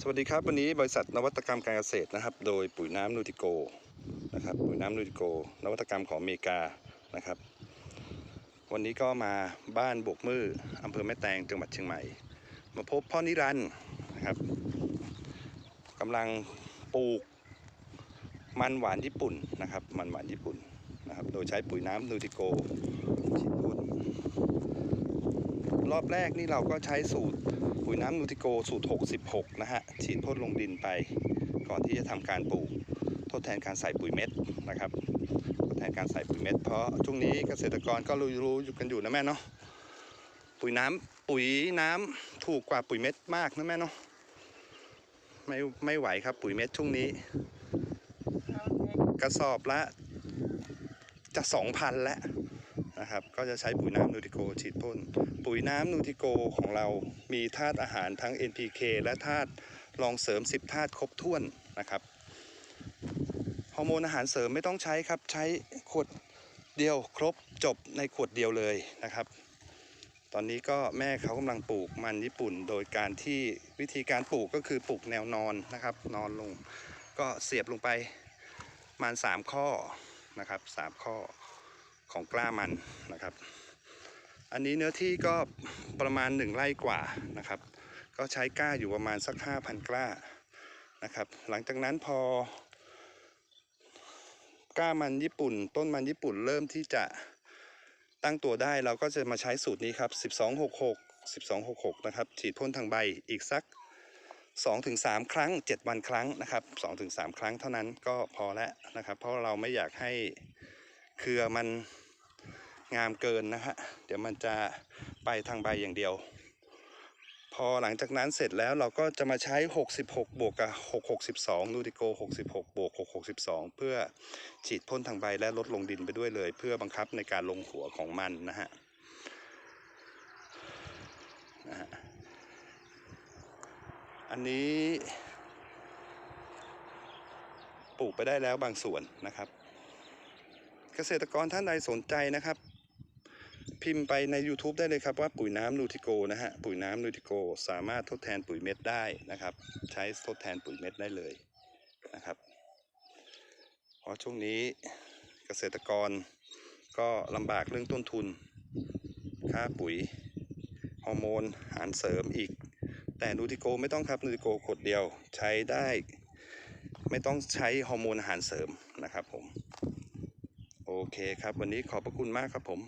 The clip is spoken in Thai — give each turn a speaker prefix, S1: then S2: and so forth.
S1: สวัสดีครับ วันนี้บริษัทนวัตกรรมการเกษตรนะครับ โดยปุ๋ยน้ำนูติโกนะครับปุ๋ยน้ำนูติโก นวัตกรรมของอเมริกานะครับ วันนี้ก็มาบ้านบกมืออำเภอแม่แตงจังหวัดเชียงใหม่ มาพบพ่อนิรันด์นะครับกำลังปลูกมันหวานญี่ปุ่นนะครับ มันหวานญี่ปุ่นนะครับ โดยใช้ปุ๋ยน้ำนูติโกฉีดพ่น รอบแรกนี่เราก็ใช้สูตรปุ๋ยน้ำนูติโกสูตร 66 นะฮะ ฉีดพ่นลงดินไป ก่อนที่จะทำการปลูก ทดแทนการใส่ปุ๋ยเม็ดนะครับ ทดแทนการใส่ปุ๋ยเม็ด เพราะช่วงนี้เกษตรกรก็รู้รู้อยู่กันอยู่นะแม่เนาะ ปุ๋ยน้ำปุ๋ยน้ำถูกกว่าปุ๋ยเม็ดมากนะแม่เนาะ ไม่ไม่ไหวครับปุ๋ยเม็ดช่วงนี้ กระสอบละจะ2,000แล้ว นะครับ ก็จะใช้ปุ๋ยน้ำนูติโกฉีดพ่น ปุ๋ยน้ำนูติโกของเรามีธาตุอาหารทั้ง NPK และธาตุรองเสริม 10ธาตุครบถ้วนนะครับฮอร์โมนอาหารเสริมไม่ต้องใช้ครับ ใช้ขวดเดียวครบจบในขวดเดียวเลยนะครับ ตอนนี้ก็แม่เขากำลังปลูกมันญี่ปุ่น โดยการที่วิธีการปลูกก็คือปลูกแนวนอนนะครับ นอนลง ก็เสียบลงไปประมาณ3ข้อนะครับ3ข้อ ของกล้ามันนะครับ อันนี้เนื้อที่ก็ประมาณ 1 ไร่กว่านะครับ ก็ใช้กล้าอยู่ประมาณสัก 5,000 กล้านะครับ หลังจากนั้นพอกล้ามันญี่ปุ่น ต้นมันญี่ปุ่นเริ่มที่จะตั้งตัวได้เราก็จะมาใช้สูตรนี้ครับ 1266 1266 นะครับ ฉีดพ่นทางใบอีกสัก 2-3 ครั้ง 7 วันครั้งนะครับ 2-3 ครั้งเท่านั้นก็พอแล้วนะครับ เพราะเราไม่อยากให้ เครือมันงามเกินนะฮะเดี๋ยวมันจะไปทางใบอย่างเดียว พอหลังจากนั้นเสร็จแล้วเราก็จะมาใช้ 66 บวกกับ662นูติโก 66 บวก 662 เพื่อฉีดพ่นทางใบและลดลงดินไปด้วยเลย เพื่อบังคับในการลงหัวของมันนะฮะนะฮะอันนี้ปลูกไปได้แล้วบางส่วนนะครับ เกษตรกรท่านใดสนใจนะครับ พิมพ์ไปใน YouTube ได้เลยครับว่าปุ๋ยน้ำนูติโกนะฮะปุ๋ยน้ำนูติโกสามารถทดแทนปุ๋ยเม็ดได้นะครับ ใช้ทดแทนปุ๋ยเม็ดได้เลยนะครับเพราะช่วงนี้เกษตรกรก็ลำบากเรื่องต้นทุน ค่าปุ๋ยฮอร์โมนอาหารเสริมอีก แต่นูติโกไม่ต้องครับนูติโกขวดเดียวใช้ได้ ไม่ต้องใช้ฮอร์โมนอาหารเสริมนะครับผม เคครับ วันนี้ขอบพระคุณมากครับผม